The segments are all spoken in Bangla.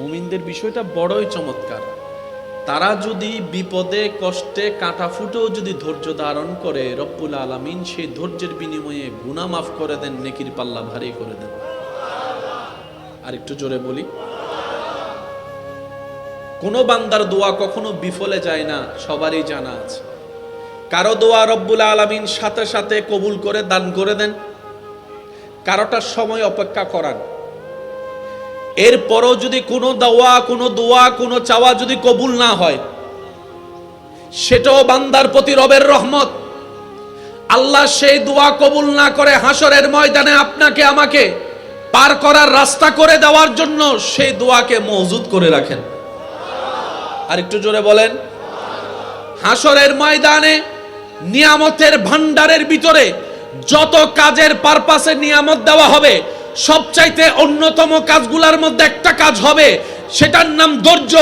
মুমিনদের বিষয়টা বড়ই চমৎকার। তারা যদি বিপদে, কষ্টে, কাঁটা ফুটেও যদি ধৈর্য ধারণ করে, রব্বুল আলামিন সেই ধৈর্যের বিনিময়ে গুনাহ মাফ করে দেন, নেকির পাল্লা ভারী করে দেন। আর একটু জোরে বলি, কোন বান্দার দোয়া কখনো বিফলে যায় না, সবারই জানা আছে। কারও দোয়া রব্বুল আলামিন সাথে সাথে কবুল করে, দান করে দেন। কারোটার সময় অপেক্ষা করান এরপরও যদি কোনো দাওয়া, কোনো দোয়া, কোনো চাওয়া যদি কবুল না হয়, সেটাও বান্দার প্রতি রবের রহমত। আল্লাহ সেই দোয়া কবুল না করে হাসরের ময়দানে আপনাকে, আমাকে পার করার রাস্তা করে দেওয়ার জন্য সেই দোয়াকে মজুদ করে রাখেন। আর একটু জোরে বলেন, হাসরের ময়দানে নিয়ামতের ভান্ডারের ভিতরে যত কাজের পারপাসে নিয়ামত দেওয়া হবে সবচাইতে অন্যতম কাজগুলোর মধ্যে একটা কাজ হবে, সেটার নাম ধৈর্য।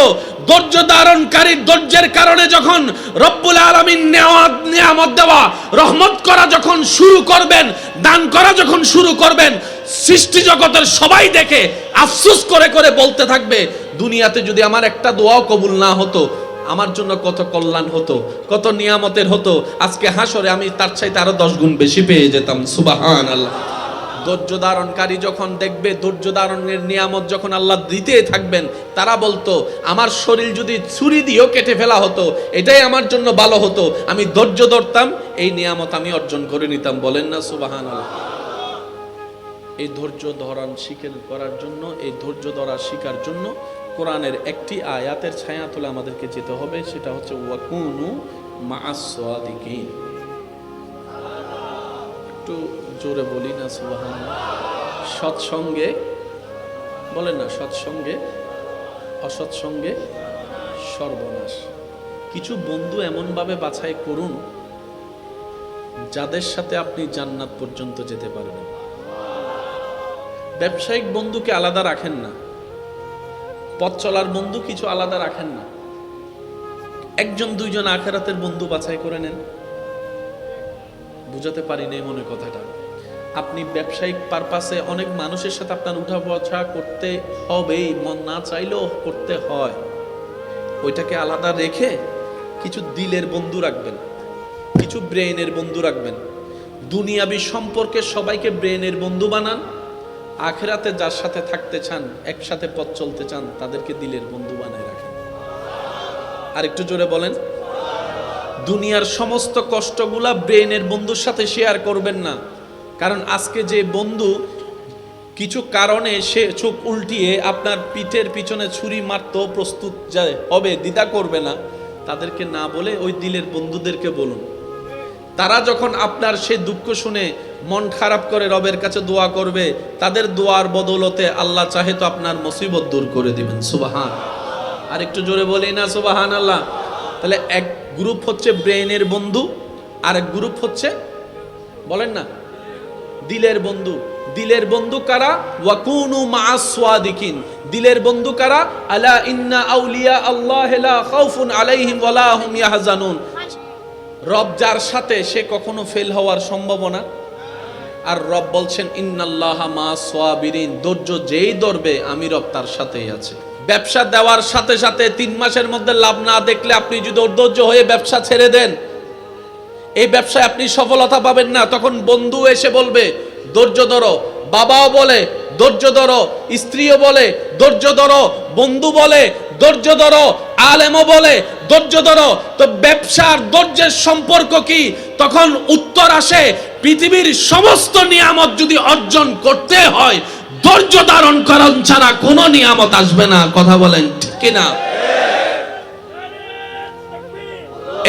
ধৈর্য ধারণকারী ধৈর্যের কারণে যখন রব্বুল আলমিন নিয়ামত দেওয়া, রহমত করা যখন শুরু করবেন, দান করা যখন শুরু করবেন, সৃষ্টি জগতের সবাই দেখে, আফসোস করে করে বলতে থাকবে, দুনিয়াতে যদি আমার একটা দোয়াও কবুল না হতো, আমার জন্য কত কল্যাণ হতো, কত নিয়ামতের হতো, আজকে হাসরে আমি তার চাইতে আরও দশ গুণ বেশি পেয়ে যেতাম। সুবাহান আল্লাহ ধৈর্য ধারণকারী যখন দেখবে, ধৈর্য ধারণের নিয়ামত যখন আল্লাহ দিতে থাকবেন, তারা বলতো, আমার শরীর যদি ছুরি দিয়েও কেটে ফেলা হতো, এটাই আমার জন্য ভালো হতো। আমি ধৈর্য ধরতাম, এই নিয়ামত আমি অর্জন করে নিতাম। বলেন না সুবাহান এই ধৈর্য ধরান শিখের করার জন্য, এই ধৈর্য ধরা শিকার জন্য কোরআনের একটি আয়াতের ছায়া তুলে আমাদেরকে যেতে হবে, সেটা হচ্ছে, ওয়াকুনু মাআস-সাদিকিন। একটু জোরে বলি না সুবহান সৎসঙ্গে, বলেন না, সৎসঙ্গে, অসৎসঙ্গে সর্বনাশ। কিছু বন্ধু এমনভাবে বাছাই করুন, যাদের সাথে আপনি জান্নাত পর্যন্ত যেতে পারবেন। ব্যবসায়িক বন্ধুকে আলাদা রাখেন না। পথ চলার বন্ধু কিছু আলাদা রাখেন না। একজন, দুইজন আখেরাতের বন্ধু বাছাই করে নেন। বুঝাতে পারি মনে কথাটা। আপনি ব্যবসায়িক পারপাসে অনেক মানুষের সাথে আপনার উঠা বসা করতে হবেই, মন না চাইলেও করতে হয়। ওইটাকে আলাদা রেখে কিছু দিলের বন্ধু রাখবেন, কিছু ব্রেনের বন্ধু রাখবেন। দুনিয়াবি সম্পর্কে সবাইকে ব্রেনের বন্ধু বানান, আখেরাতে যার সাথে থাকতে চান, একসাথে পথ চলতে চান, তাদেরকে দিলের বন্ধু বানায় রাখেন। আর একটু জোরে বলেন, দুনিয়ার সমস্ত কষ্টগুলা ব্রেনের বন্ধুর সাথে শেয়ার করবেন না। কারণ আজকে যে বন্ধু কিছু কারণে সে চোখ উল্টিয়ে আপনার পিঠের পিছনে ছুরি মারতেও প্রস্তুত যায় হবে, দ্বিধা করবে না। তাদেরকে না বলে ওই দিলের বন্ধুদেরকে বলুন। তারা যখন আপনার সে দুঃখ শুনে মন খারাপ করে রবের কাছে দোয়া করবে, তাদের দোয়ার বদৌলতে আল্লাহ চাহে তো আপনার মুসিবত দূর করে দিবেন। সুবাহান। আর একটু জোরে বলি না সুবাহান আল্লাহ তাহলে এক গ্রুপ হচ্ছে ব্রেনের বন্ধু আর এক গ্রুপ হচ্ছে, বলেন না দিলের বন্ধু। দিলের বন্ধু কারা? ওয়াকুনু মাআসওয়াদিকিন দিলের বন্ধু কারা? আলা ইন্না আউলিয়া আল্লাহ লা খাউফুন আলাইহিম ওয়ালা হুম ইয়াহজানুন। রব যার সাথে, সে কখনো ফেল হওয়ার সম্ভাবনা? আর রব বলছেন, ইন্নাল্লাহ মা সোয়াবিরিন ধৈর্য যেই ধরবে, আমি রব তার সাথেই আছে। ব্যবসা দেওয়ার সাথে সাথে তিন মাসের মধ্যে লাভ না দেখলে আপনি যদি অধৈর্য হয়ে ব্যবসা ছেড়ে দেন এই ব্যবসায় আপনি সফলতা পাবেন না। তখন বন্ধু এসে বলবে, ধৈর্য ধরো। বাবাও বলে, ধৈর্য ধরো। স্ত্রীও বলে, ধৈর্য ধরো। বন্ধু বলে, ধৈর্য ধরো। আলেমও বলে, ধৈর্য ধরো। তো ব্যবসার ধৈর্যের সম্পর্ক কি? তখন উত্তর আসে, পৃথিবীর সমস্ত নিয়ামত যদি অর্জন করতে হয়, ধৈর্য ধারণ করণ ছাড়া কোনো নিয়ামত আসবে না। কথা বলেন ঠিক না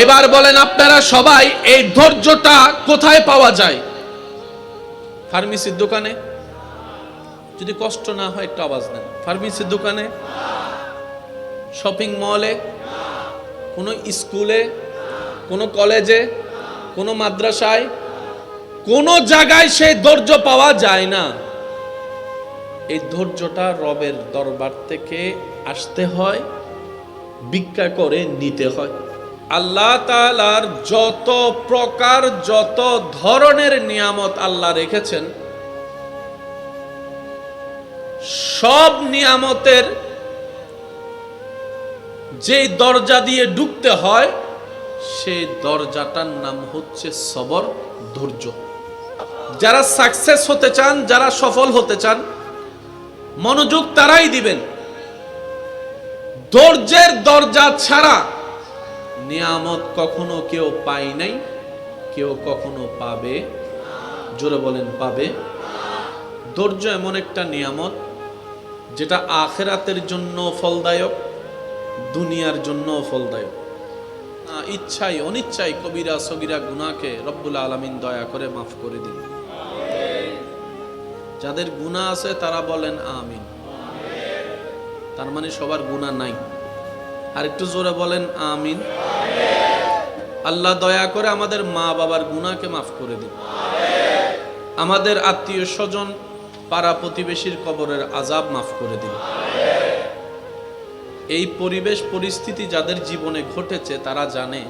এবার বলেন আপনারা সবাই এই ধৈর্যটা কোথায় পাওয়া যায়? ফার্মেসির দোকানে? যদি কষ্ট না হয় একটু আওয়াজ দেন। ফার্মেসির দোকানে? শপিং মলে? কোনো স্কুলে? কোনো কলেজে? কোনো মাদ্রাসায়? কোনো জায়গায় সেই ধৈর্য পাওয়া যায় না। এই ধৈর্যটা রবের দরবার থেকে আসতে হয়, ভিক্ষা করে নিতে হয়। আল্লাহ তালার যত প্রকার, যত ধরনের নিয়ামত আল্লাহ রেখেছেন, সব নিয়ামতের যেই দরজা দিয়ে ঢুকতে হয়, সেই দরজাটার নাম হচ্ছে সবর, ধৈর্য। যারা সাকসেস হতে চান, যারা সফল হতে চান, মনোযোগ তারাই দিবেন। ধৈর্যের দরজা ছাড়া নিয়ামত কখনো কেউ পায় নাই, কেউ কখনো পাবে। জোরে বলেন, পাবে। ধৈর্য এমন একটা নিয়ামত, যেটা আখেরাতের জন্য ফলদায়ক, দুনিয়ার জন্য ফলদায়ক। ইচ্ছাই, অনিচ্ছাই কবিরা, সগিরা গুনাকে রব্বুল আলমিন দয়া করে মাফ করে দিন। যাদের গুণা আছে, তারা বলেন আমিন। তার মানে সবার গুণা নাই। আর একটু জোরে বলেন, আমিন। আল্লাহ দয়া করে আমাদের মা বাবার গুণাকে মাফ করে দিন। আমাদের আত্মীয় স্বজন পাড়া প্রতিবেশীর কবরের আজাব মাফ করে দিন। এই পরিবেশ পরিস্থিতি যাদের জীবনে ঘটেছে তারা জানে,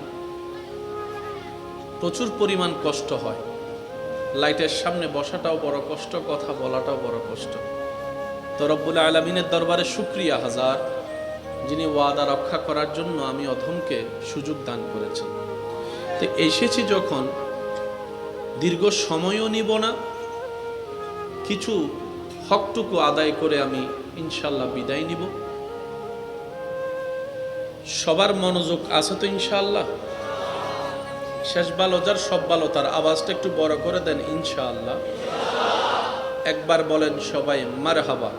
প্রচুর পরিমাণ কষ্ট হয়। লাইটের সামনে বসাটাও বড় কষ্ট, কথা বলাটাও বড় কষ্ট। তো রব্বুল আলমিনের দরবারে শুক্রিয়া হাজার যিনি ওয়াদা রক্ষা করার জন্য আমি অধমকে সুযোগ দান করেছেন। তো এসেছি যখন দীর্ঘ সময়ও নিব না। কিছু হকটুকু আদায় করে আমি ইনশাল্লাহ বিদায় নিব। সবার মনোযোগ আছে তো ইনশাআল্লাহ? শেষ ভালো যার সব ভালো তার আওয়াজটা একটু বড় করে দেন ইনশাআল্লাহ। একবার বলেন সবাই, মারহাবা।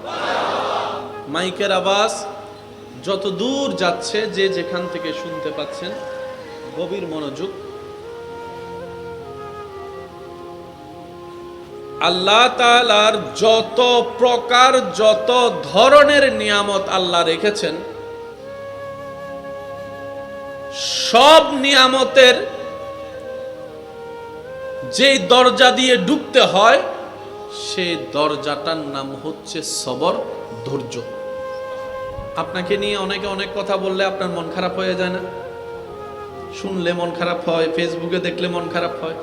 মাইকের আওয়াজ যত দূর যাচ্ছে, যে যেখান থেকে শুনতে পাচ্ছেন, গভীর মনোযোগ। আল্লাহ তাআলার যত প্রকার, যত ধরনের নিয়ামত আল্লাহ রেখেছেন, সব নিয়ামতের যে দরজা দিয়ে ঢুকতে হয়, সেই দরজাটার নাম হচ্ছে সবর, ধৈর্য। আপনাকে নিয়ে অনেকে অনেক কথা বললে আপনার মন খারাপ হয়ে যায় না। শুনলে মন খারাপ হয় ফেসবুকে দেখলে মন খারাপ হয়।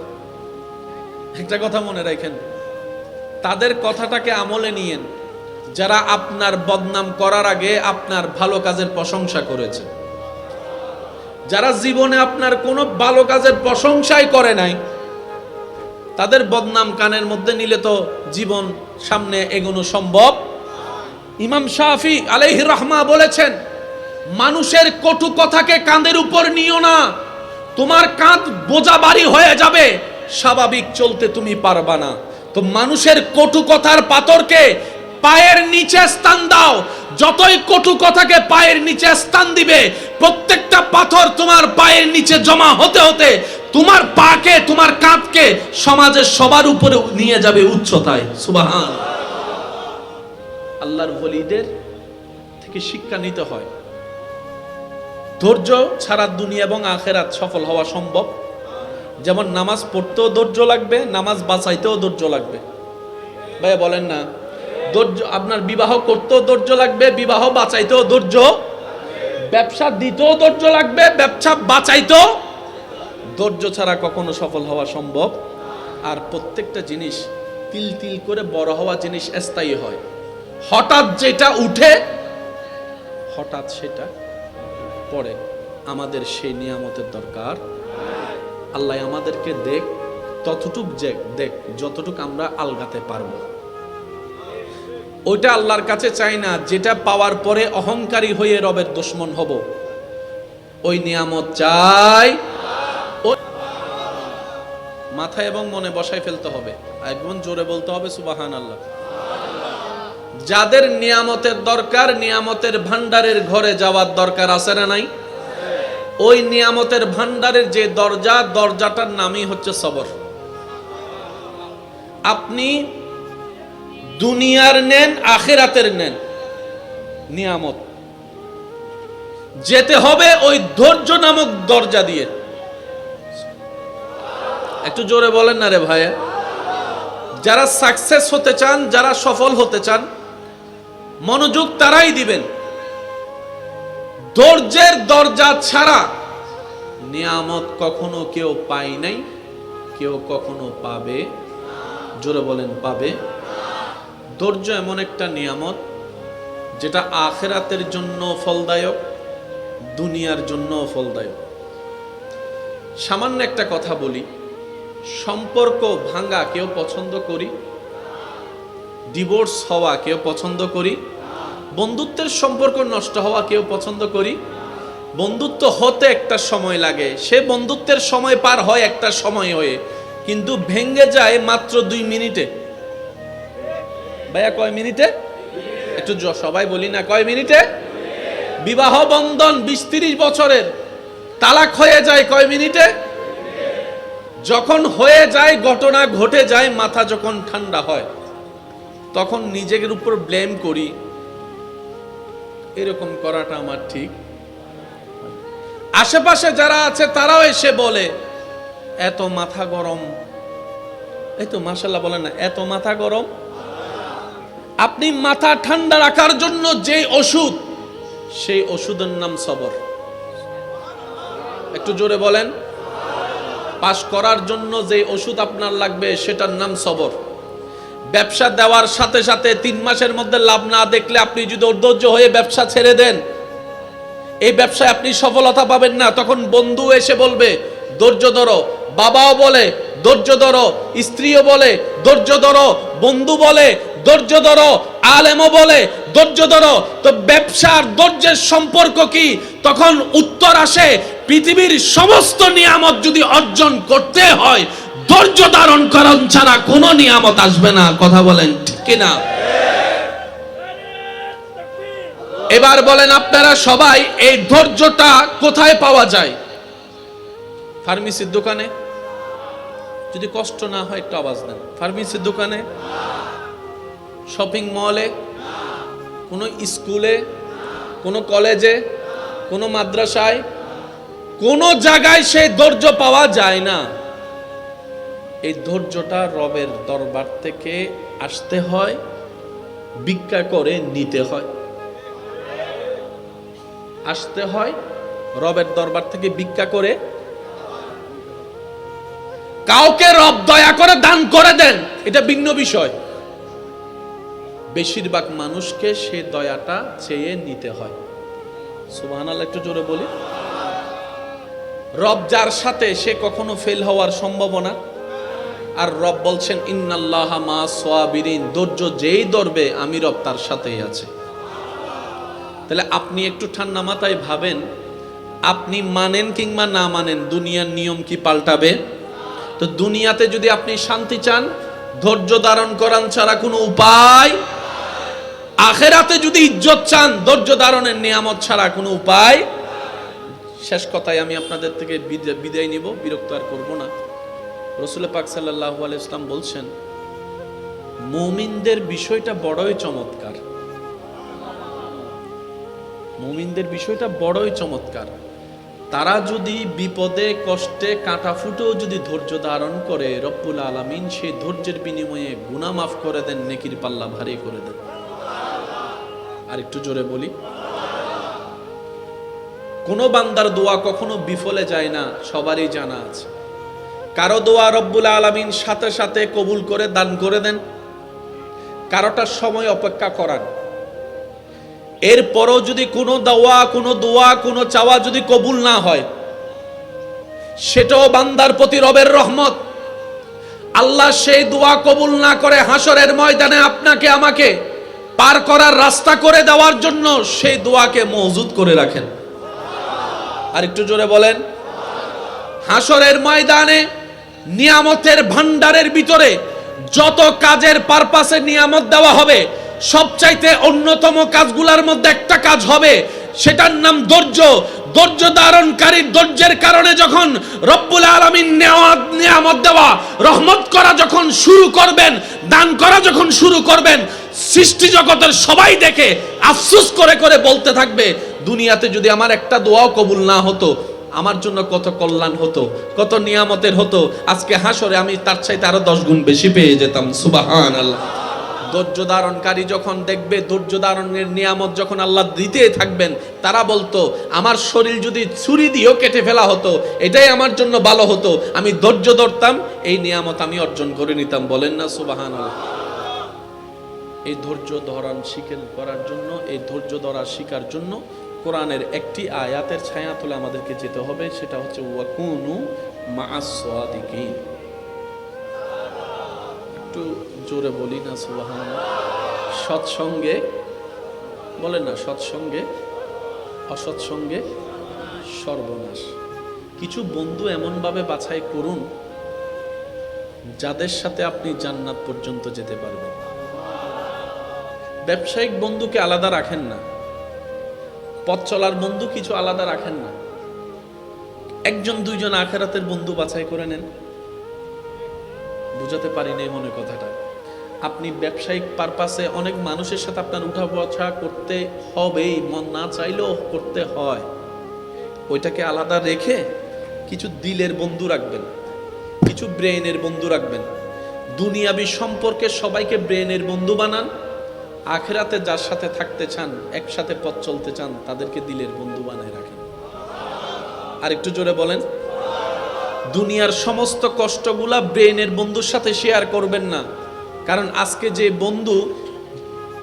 একটা কথা মনে রাখেন তাদের কথাটাকে আমলে নিয়েন। যারা আপনার বদনাম করার আগে আপনার ভালো কাজের প্রশংসা করেছে। যারা জীবনে আপনার কোনো ভালো কাজের প্রশংসাই করে নাই, তাদের বদনাম কানের মধ্যে নিলে তো জীবন সামনে এগোনো সম্ভব। ইমাম শাফি আলাইহি রহমা বলেছেন, মানুষের কটু কথাকে কাঁধের উপর নিও না। তোমার কাঁধ বোঝা বাড়ি হয়ে যাবে। স্বাভাবিক চলতে তুমি পারবা না। তো মানুষের কটু কথার পাথরকে পায়ের নিচে স্থান দাও। যতই কটু কথাকে পায়ের নিচে স্থান দিবে, প্রত্যেকটা পাথর তোমার পায়ের নিচে জমা হতে হতে তোমার পাকে, তোমার কাঁধকে সমাজের সবার উপরে নিয়ে যাবে উচ্চতায়। সুবাহান। আল্লাহর বলিদের থেকে শিক্ষা নিতে হয়। ধৈর্য ছাড়া দুনিয়া এবং আখেরাত সফল হওয়া সম্ভব। যেমন নামাজ পড়তেও ধৈর্য লাগবে, নামাজ বাঁচাইতেও ধৈর্য লাগবে। ভাইয়া বলেন না। ধৈর্য, আপনার বিবাহ করতেও ধৈর্য লাগবে, বিবাহ বাঁচাইতেও ধৈর্য। ব্যবসা দিতেও ধৈর্য লাগবে, ব্যবসা বাঁচাইতেও ধৈর্য ছাড়া কখনো সফল হওয়া সম্ভব। আর প্রত্যেকটা জিনিস তিল তিল করে বড় হওয়া জিনিস স্থায়ী হয়। হঠাৎ যেটা উঠে, হঠাৎ সেটা পড়ে। আমাদের সেই নিয়ামতের দরকার। আল্লাহ আমাদেরকে দেখ, ততটুক যে দেখ, যতটুক আমরা আলগাতে পারব। ওইটা আল্লাহর কাছে চাই না, যেটা পাওয়ার পরে অহংকারী হয়ে রবের দুশ্মন হব। ওই নিয়ামত চাই। মাথায় এবং মনে বসায় ফেলতে হবে। একদম জোরে বলতে হবে সুবাহান আল্লাহ যাদের নিয়ামতের দরকার, নিয়ামতের ভান্ডারের ঘরে যাওয়ার দরকার আছে না নাই? ওই নিয়ামতের ভান্ডারের যে দরজা, দরজাটার নামই হচ্ছে সবর। আপনি দুনিয়ার নেন, আখেরাতের নেন। নিয়ামত। যেতে হবে ওই ধৈর্য নামক দরজা দিয়ে। একটু জোরে বলেন না রে ভাইয়া যারা সাকসেস হতে চান, যারা সফল হতে চান, মনোযোগ তারাই দিবেন। ধৈর্যের দরজা ছাড়া নিয়ামত কখনো কেউ পায় নাই, কেউ কখনো পাবে। জোরে বলেন, পাবে। ধৈর্য এমন একটা নিয়ামত যেটা আখেরাতের জন্য ফলদায়ক, দুনিয়ার জন্য ফলদায়ক। সামান্য একটা কথা বলি, সম্পর্ক ভাঙ্গা কেউ পছন্দ করি ডিভোর্স হওয়া কেউ পছন্দ করি বন্ধুত্বের সম্পর্ক নষ্ট হওয়া কেউ পছন্দ করি? বন্ধুত্ব হতে একটা সময় লাগে। সে বন্ধুত্বের সময় পার হয় একটা সময় হয়ে। কিন্তু ভেঙ্গে যায় মাত্র দুই মিনিটে। ভাইয়া, কয় মিনিটে? একটু সবাই বলি না, কয় মিনিটে? বিবাহ বন্ধন বিশ তিরিশ বছরের। তালাক হয়ে যায় কয় মিনিটে? যখন হয়ে যায়, ঘটনা ঘটে যায়, মাথা যখন ঠান্ডা হয়, তখন নিজের উপর ব্লেম করি। এরকম করাটা আমার ঠিক। আশেপাশে যারা আছে, তারাও এসে বলে, এত মাথা গরম। এই তো মাসাল্লাহ বলেন না, এত মাথা গরম? আপনি মাথা ঠান্ডা রাখার জন্য যে ওষুধ, সেই ওষুধের নাম সবর। একটু জোরে বলেন। পাশ করার জন্য যে ওষুধ আপনার লাগবে, সেটার নাম সবর। ব্যবসা দেওয়ার সাথে সাথে তিন মাসের মধ্যে লাভ না দেখলে আপনি যদি অধৈর্য হয়ে ব্যবসা ছেড়ে দেন, এই ব্যবসায় আপনি সফলতা পাবেন না। তখন বন্ধু এসে বলবে, ধৈর্য ধরো। বাবাও বলে, ধৈর্য ধরো। স্ত্রীও বলে, ধৈর্য ধরো। বন্ধু বলে, ধৈর্য ধরো। আলেমও বলে, ধৈর্য ধরো। তো ব্যবসার ধৈর্যের সম্পর্ক কি? তখন উত্তর আসে, পৃথিবীর সমস্ত নিয়ামত যদি অর্জন করতে হয় ধৈর্য ধারণ করণ ছাড়া কোনো নিয়ামত আসবে না। কথা বলেন ঠিক কিনা? এবার বলেন আপনারা সবাই এই ধৈর্যটা কোথায় পাওয়া যায়? ফার্মেসির দোকানে? যদি কষ্ট না হয় একটু আওয়াজ দেন। ফার্মেসির দোকানে? শপিং মলে? কোনো স্কুলে? কোনো কলেজে? কোনো মাদ্রাসায়? কোনো জায়গায় সেই ধৈর্য পাওয়া যায় না। এই ধৈর্যটা রবের দরবার থেকে আসতে হয়, ভিক্ষা করে নিতে হয়। আসতে হয়, রবের দরবার থেকে ভিক্ষা করে। কাউকে রব দয়া করে দান করে দেন, এটা ভিন্ন বিষয়। বেশিরভাগ মানুষকে সে দয়াটা চেয়ে নিতে হয়। সুবহান একটু জোরে বলি। রব যার সাথে সে কখনো ফেল হওয়ার সম্ভাবনা আর রব বলছেন, ইন্নাল্লাহ মা সোয়াবিরিন ধৈর্য যেই ধরবে, আমি রব তার সাথেই আছে। তাহলে আপনি একটু ঠান্ডা মাথায় ভাবেন, আপনি মানেন কিংবা না মানেন, দুনিয়ার নিয়ম কি পাল্টাবে? তো দুনিয়াতে যদি আপনি শান্তি চান, ধৈর্য ধারণ করান ছাড়া কোনো উপায় আখেরাতে যদি ইজ্জত চান, ধৈর্য ধারণের নিয়ামত ছাড়া কোনো উপায় শেষ কথায় আমি আপনাদের থেকে বিদে- বিদায় নিব, বিরক্ত আর করব না। রসুল পাক সাল্লাহ ইসলাম বলছেন, মুমিনদের বিষয়টা বড়ই চমৎকার। মুমিনদের বিষয়টা বড়ই চমৎকার। তারা যদি বিপদে, কষ্টে, কাঁটা ফুটেও যদি ধৈর্য ধারণ করে, রব্বুল আলামিন সেই ধৈর্যের বিনিময়ে গুনাহ মাফ করে দেন, নেকির পাল্লা ভারী করে দেন। আর একটু জোরে বলি। কোনো বান্দার দোয়া কখনো বিফলে যায় না, সবারই জানা আছে। কারও দোয়া রব্বুল আলামিন সাথে সাথে কবুল করে দান করে দেন। কারোটার সময় অপেক্ষা করান। এরপরও যদি কোনো দাওয়া, কোনো দোয়া, কোনো চাওয়া যদি কবুল না হয়, সেটাও বান্দার প্রতি রবের রহমত। আল্লাহ সেই দোয়া কবুল না করে হাসরের ময়দানে আপনাকে, আমাকে পার করার রাস্তা করে দেওয়ার জন্য সেই দোয়াকে মজুদ করে রাখেন। আর একটু জোরে বলেন। হাসরের ময়দানে নিয়ামতের ভান্ডারের ভিতরে যত কাজের পারপাসে নিয়ামত দেওয়া হবে, সবচাইতে অন্যতম কাজগুলোর মধ্যে একটা কাজ হবে, সেটার নাম ধৈর্য। ধৈর্য ধারণকারীর ধৈর্যের কারণে যখন রব্বুল আলমিন নেওয়া নিয়ামত দেওয়া, রহমত করা যখন শুরু করবেন, দান করা যখন শুরু করবেন, সৃষ্টি জগতের সবাই দেখে, আফসুস করে করে বলতে থাকবে, দুনিয়াতে যদি আমার একটা দোয়াও কবুল না হতো আমার জন্য কত কল্যাণ হতো, কত নিয়ামতের হতো। আজকে হাসরে আমি তার চাইতে আরও দশ গুণ বেশি পেয়ে যেতাম সুবাহান আল্লাহ ধৈর্য ধারণকারী যখন দেখবে, ধৈর্য ধারণের নিয়ামত যখন আল্লাহ দিতে থাকবেন, তারা বলতো, আমার শরীর যদি ছুরি দিয়েও কেটে ফেলা হতো, এটাই আমার জন্য ভালো হতো। আমি ধৈর্য ধরতাম, এই নিয়ামত আমি অর্জন করে নিতাম। বলেন না সুবাহান এই ধৈর্য ধরান শিখেল করার জন্য, এই ধৈর্য ধরা শিকার জন্য কোরআনের একটি আয়াতের ছায়া তুলে আমাদেরকে যেতে হবে, সেটা হচ্ছে, ওয়াকুনু মাআস-সাদিকিন একটু জোরে বলি না সুবহান সৎসঙ্গে, বলেন না, সৎসঙ্গে, অসৎসঙ্গে সর্বনাশ। কিছু বন্ধু এমনভাবে বাছাই করুন, যাদের সাথে আপনি জান্নাত পর্যন্ত যেতে পারবেন। ব্যবসায়িক বন্ধুকে আলাদা রাখেন না। পথ চলার বন্ধু কিছু আলাদা রাখেন না। একজন, দুইজন আখেরাতের বন্ধু বাছাই করে নেন। বুঝাতে পারিনি এই মনে কথাটা। আপনি ব্যবসায়িক পারপাসে অনেক মানুষের সাথে আপনার উঠা বসা করতে হবেই, মন না চাইলেও করতে হয়। ওইটাকে আলাদা রেখে কিছু দিলের বন্ধু রাখবেন, কিছু ব্রেনের বন্ধু রাখবেন। দুনিয়াবি সম্পর্কে সবাইকে ব্রেনের বন্ধু বানান। আখেরাতে যার সাথে থাকতে চান, একসাথে পথ চলতে চান, তাদেরকে দিলের বন্ধু বানায় রাখেন। আর একটু জোরে বলেন, দুনিয়ার সমস্ত কষ্টগুলা ব্রেনের বন্ধুর সাথে শেয়ার করবেন না। কারণ আজকে যে বন্ধু,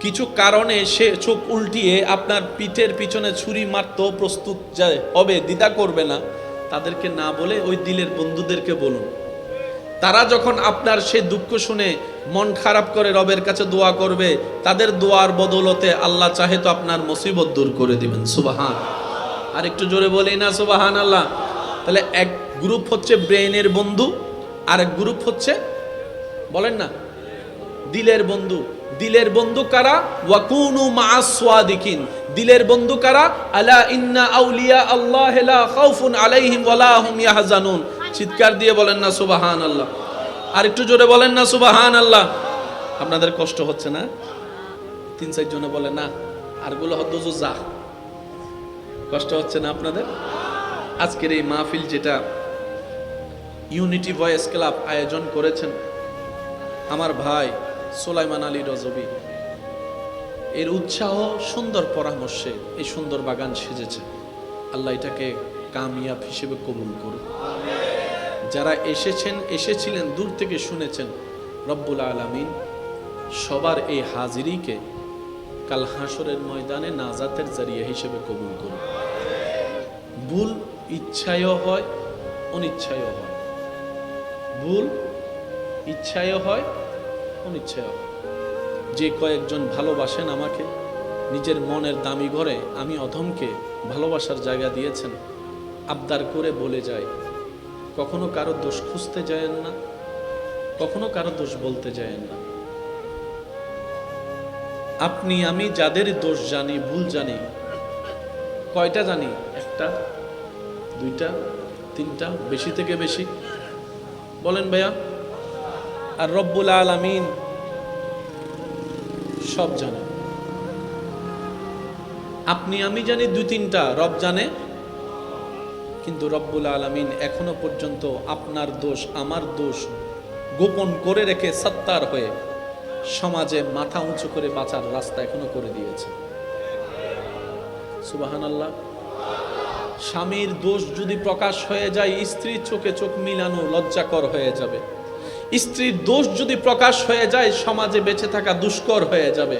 কিছু কারণে সে চোখ উল্টিয়ে আপনার পিঠের পিছনে ছুরি মারতেও প্রস্তুত যায়, হবে, দ্বিধা করবে না। তাদেরকে না বলে ওই দিলের বন্ধুদেরকে বলুন। তারা যখন আপনার সে দুঃখ শুনে মন খারাপ করে রবের কাছে দোয়া করবে, তাদের দোয়ার বদলতে আল্লাহ চাহে তো আপনার মুসিবত দূর করে দিবেন। সুবাহান। আর একটু জোরে বলি না সুবাহান আল্লাহ তাহলে এক গ্রুপ হচ্ছে ব্রেইনের বন্ধু আর এক গ্রুপ হচ্ছে, বলেন না, দিলের বন্ধু। দিলের বন্ধু কারা? ওয়াকুনু মাআস সাদিকিন। দিলের বন্ধু কারা? আলা ইন্না আউলিয়া আল্লাহ লা খাউফুন আলাইহিম ওয়ালা হুম ইয়াহজানুন। চিৎকার দিয়ে বলেন না, সুবহানাল্লাহ। আর একটু জোরে বলেন না সুবাহান আল্লাহ আপনাদের কষ্ট হচ্ছে না? তিন, চার জনে বলে, না, আরগুলো হদ্দ যা কষ্ট হচ্ছে না আপনাদের? আজকের এই মাহফিল যেটা ইউনিটি ভয়েস ক্লাব আয়োজন করেছেন আমার ভাই সোলাইমান আলী রজবি। এর উৎসাহ, সুন্দর পরামর্শে এই সুন্দর বাগান সেজেছে। আল্লাহ এটাকে কামিয়াব হিসেবে কবুল করুন যারা এসেছেন, এসেছিলেন, দূর থেকে শুনেছেন, রব্বুল আলমিন সবার এই হাজিরিকে কাল হাসরের ময়দানে নাজাতের জারিয়া হিসেবে কবুল করুন। ভুল ইচ্ছায়ও হয়, অনিচ্ছায়ও হয়। ভুল ইচ্ছায়ও হয় অনিচ্ছায় হয়। যে কয়েকজন ভালোবাসেন আমাকে, নিজের মনের দামি ঘরে আমি অধমকে ভালোবাসার জায়গা দিয়েছেন, আবদার করে বলে যায় কখনো কারও দোষ খুঁজতে যায়েন না, কখনো কারও দোষ বলতে যায়েন না। আপনি, আমি যাদের দোষ জানি, ভুল জানি, কয়টা জানি? একটা, দুইটা, তিনটা, বেশি থেকে বেশি? বলেন ভাইয়া। আর রব্বুল আলামিন সব জানে। আপনি, আমি জানি দুই তিনটা, রব জানে কিন্তু রব্বুল আলামিন এখনও পর্যন্ত আপনার দোষ, আমার দোষ গোপন করে রেখে সত্তার হয়ে সমাজে মাথা উঁচু করে বাঁচার রাস্তা এখনও করে দিয়েছে। সুবাহান স্বামীর দোষ যদি প্রকাশ হয়ে যায়, স্ত্রীর চোখে চোখ মিলানো লজ্জাকর হয়ে যাবে। স্ত্রীর দোষ যদি প্রকাশ হয়ে যায়, সমাজে বেঁচে থাকা দুষ্কর হয়ে যাবে।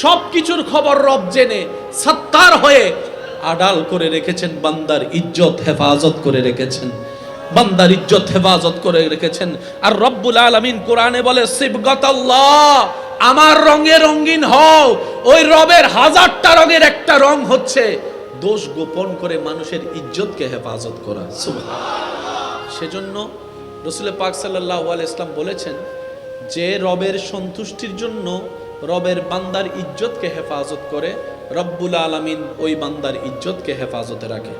সব কিছুর খবর রব জেনে সত্তার হয়ে আড়াল করে রেখেছেন, বান্দার ইজ্জত হেফাজত করে রেখেছেন। বান্দার ইজ্জত হেফাজত করে রেখেছেন। আর রব্বুল আলমিন কোরআনে বলে শিবগতাল্লাহ আমার রঙে রঙিন হও। ওই রবের হাজারটা রঙের একটা রং হচ্ছে। দোষ গোপন করে মানুষের ইজ্জতকে হেফাজত করা। সেজন্য রসুল পাক সাল্লাহ আল ইসলাম বলেছেন যে রবের সন্তুষ্টির জন্য রবের বান্দার ইজ্জতকে হেফাজত করে রব্বুল আলমিন ওই বান্দার ইজ্জতকে হেফাজতে রাখে।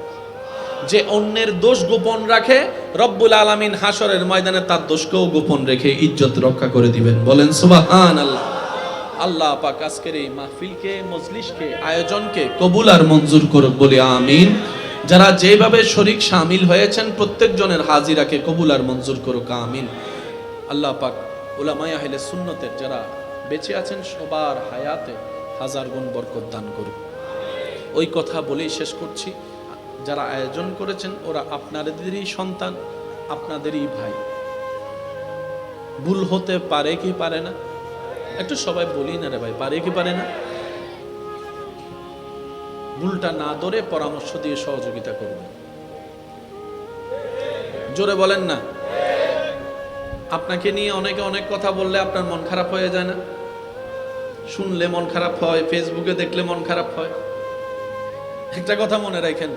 যে অন্যের দোষ গোপন রাখে, রব্বুল আলমিন হাসরের ময়দানে তার দোষকেও গোপন রেখে ইজ্জত রক্ষা করে দিবেন। বলেন সুবাহান আল্লাহ আল্লাহ পাক আজকের এই মাহফিলকে, মজলিসকে, আয়োজনকে কবুল আর মঞ্জুর করুক বলে আমিন। যারা যেভাবে শরিক সামিল হয়েছেন, প্রত্যেকজনের হাজিরাকে কবুল আর মঞ্জুর করুক, আমিন। আল্লাহ পাক ওলামাই আহলে সুন্নতের যারা বেঁচে আছেন, সবার হায়াতে হাজার গুণ বরকত দান করুক ওই কথা বলেই শেষ করছি। যারা আয়োজন করেছেন, ওরা আপনাদেরই সন্তান, আপনাদেরই ভাই। ভুল হতে পারে কি পারে না? একটু সবাই বলি না রে ভাই, পারে কি পারে না? ভুলটা না ধরে পরামর্শ দিয়ে সহযোগিতা করবে জোরে বলেন না। আপনাকে নিয়ে অনেকে অনেক কথা বললে আপনার মন খারাপ হয়ে যায় না। শুনলে মন খারাপ হয় ফেসবুকে দেখলে মন খারাপ হয়। একটা কথা মনে রাখেন,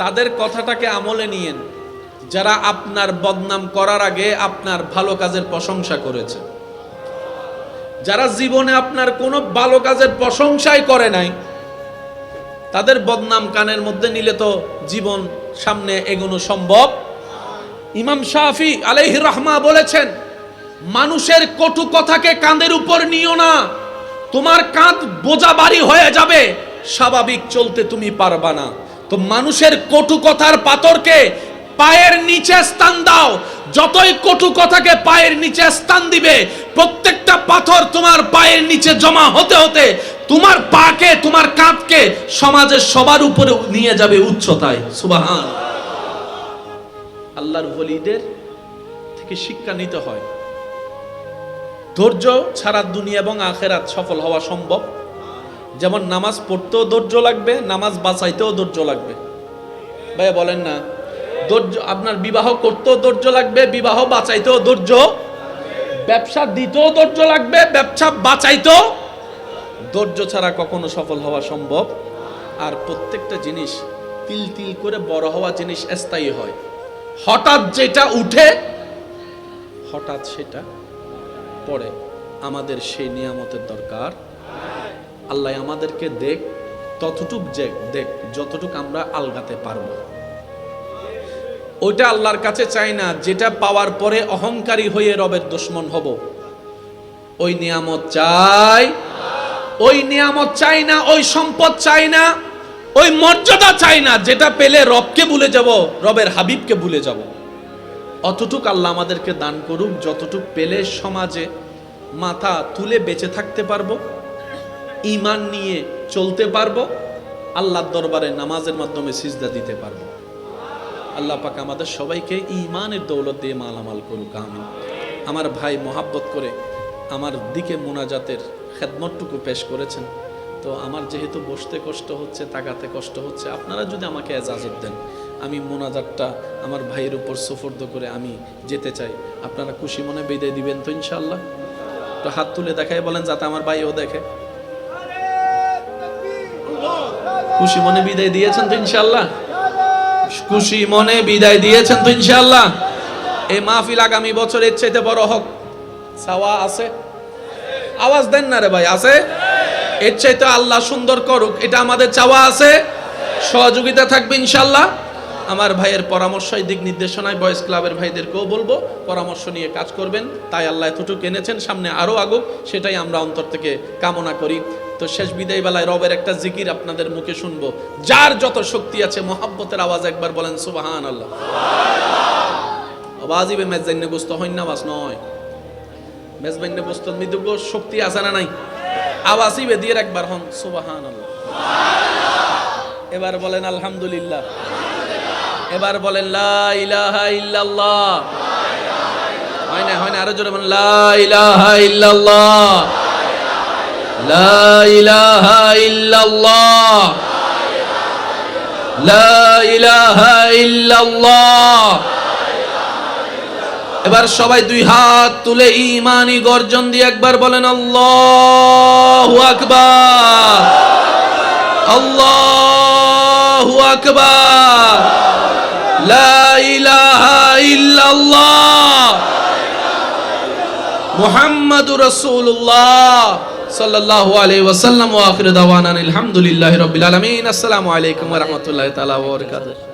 তাদের কথাটাকে আমলে নিয়েন, যারা আপনার বদনাম করার আগে আপনার ভালো কাজের প্রশংসা করেছে। যারা জীবনে আপনার কোনো ভালো কাজের প্রশংসাই করে নাই, তাদের বদনাম কানের মধ্যে নিলে তো জীবন সামনে এগোনো সম্ভব। ইমাম শাফি আলাইহির রহমা বলেছেন মানুষের কটু কথাকে কাঁধের উপর নিও না। তোমার কাঁধ বোঝা বাড়ি হয়ে যাবে, স্বাভাবিক চলতে তুমি পারবা না। তো মানুষের কটু কথার পাথরকে পায়ের নিচে স্থান দাও। যতই কটু কথাকে পায়ের নিচে স্থান দিবে, প্রত্যেকটা পাথর তোমার পায়ের নিচে জমা হতে হতে তোমার পাকে, তোমার কাঁধকে সমাজের সবার উপরে নিয়ে যাবে উচ্চতায়। সুবাহান। আল্লাহর ওলিদের থেকে শিক্ষা নিতে হয়। ধৈর্য ছাড়া দুনিয়া এবং আখেরাত সফল হওয়া সম্ভব। যেমন নামাজ পড়তেও ধৈর্য লাগবে, নামাজ বাঁচাইতেও ধৈর্য লাগবে। ভাইয়া বলেন না, ধৈর্য, আপনার বিবাহ করতেও ধৈর্য লাগবে, বিবাহ বাঁচাইতেও ধৈর্য, ব্যবসা দিতেও ধৈর্য লাগবে, ব্যবসা বাঁচাইতেও ধৈর্য ছাড়া কখনো সফল হওয়া সম্ভব। আর প্রত্যেকটা জিনিস তিল তিল করে বড় হওয়া জিনিস স্থায়ী হয়। হঠাৎ যেটা উঠে, হঠাৎ সেটা পড়ে আমাদের সেই নিয়ামতের দরকার। আল্লাহ আমাদেরকে দেখ, ততটুক যে দেখ, যতটুক আমরা আলগাতে পারব। ওইটা আল্লাহর কাছে চাই না, যেটা পাওয়ার পরে অহংকারী হয়ে রবের দুশ্মন হব। ওই নিয়ামত চাই। ওই নিয়ামত চাই না, ওই সম্পদ চাই না, ওই মর্যাদা চাই না, যেটা পেলে রবকে ভুলে যাব, রবের হাবিবকে ভুলে যাব। অতটুক আল্লাহ আমাদেরকে দান করুক, যতটুক পেলে সমাজে মাথা তুলে বেঁচে থাকতে পারব ইমান নিয়ে চলতে পারব, আল্লাহর দরবারে নামাজের মাধ্যমে সিজদা দিতে পারব। আল্লাহ পাক আমাদের সবাইকে ইমানের দৌলত দিয়ে মালামাল করুক আমি আমার ভাই মোহাব্বত করে আমার দিকে মোনাজাতের খেদমতটুকু পেশ করেছেন। তো আমার যেহেতু বসতে কষ্ট হচ্ছে, তাকাতে কষ্ট হচ্ছে, আপনারা যদি আমাকে এজাজত দেন আমি মোনাজাতটা আমার ভাইয়ের উপর সুফর্দ করে আমি যেতে চাই। আপনারা খুশি মনে বিদায় দিবেন তো ইনশাল্লাহ তো হাত তুলে দেখায় বলেন যাতে আমার ভাইও দেখে। খুশি মনে বিদায় দিয়েছেন তো ইনশাল্লাহ খুশি মনে বিদায় দিয়েছেন তো ইনশাল্লাহ এই মাহফিল আগামী বছর এর চাইতে বড় হোক। সাওয়া আছে? আওয়াজ দেন না রে ভাই, আছে? এর চাইতে আল্লাহ সুন্দর করুক, এটা আমাদের চাওয়া আছে। সহযোগিতা থাকবে ইনশাল্লাহ আমার ভাইয়ের পরামর্শ দিক নির্দেশনায় বয়েস ক্লাবের ভাইদেরকেও বলব, পরামর্শ নিয়ে কাজ করবেন। তাই আল্লাহ এতটুকু এনেছেন, সামনে আরও আগুক, সেটাই আমরা অন্তর থেকে কামনা করি। তো শেষ বিদায় বেলায় রবের একটা জিকির আপনাদের মুখে শুনব। যার যত শক্তি আছে, মোহাব্বতের আওয়াজ একবার বলেন সুবাহান আল্লাহ আওয়াজিবে মেজাইনে গুস্ত না নয়। মেজবাইনে গুস্ত মৃদু শক্তি আছে না নাই? আওয়াজই দিয়ে একবার হন সুবাহান আল্লাহ এবার বলেন, আলহামদুলিল্লাহ। এবার বলেন হয় না হয় না, আরও জোরে বলেন এবার সবাই দুই হাত তুলে ইমানি গর্জন দিয়ে একবার বলেন, আল্লাহু আকবার। আল্লাহু আকবার। লা الله محمد رسول الله صلى الله عليه وسلم وآخر دعوانا الحمد لله رب العالمين السلام عليكم ورحمة الله تعالى বারাকাতুহু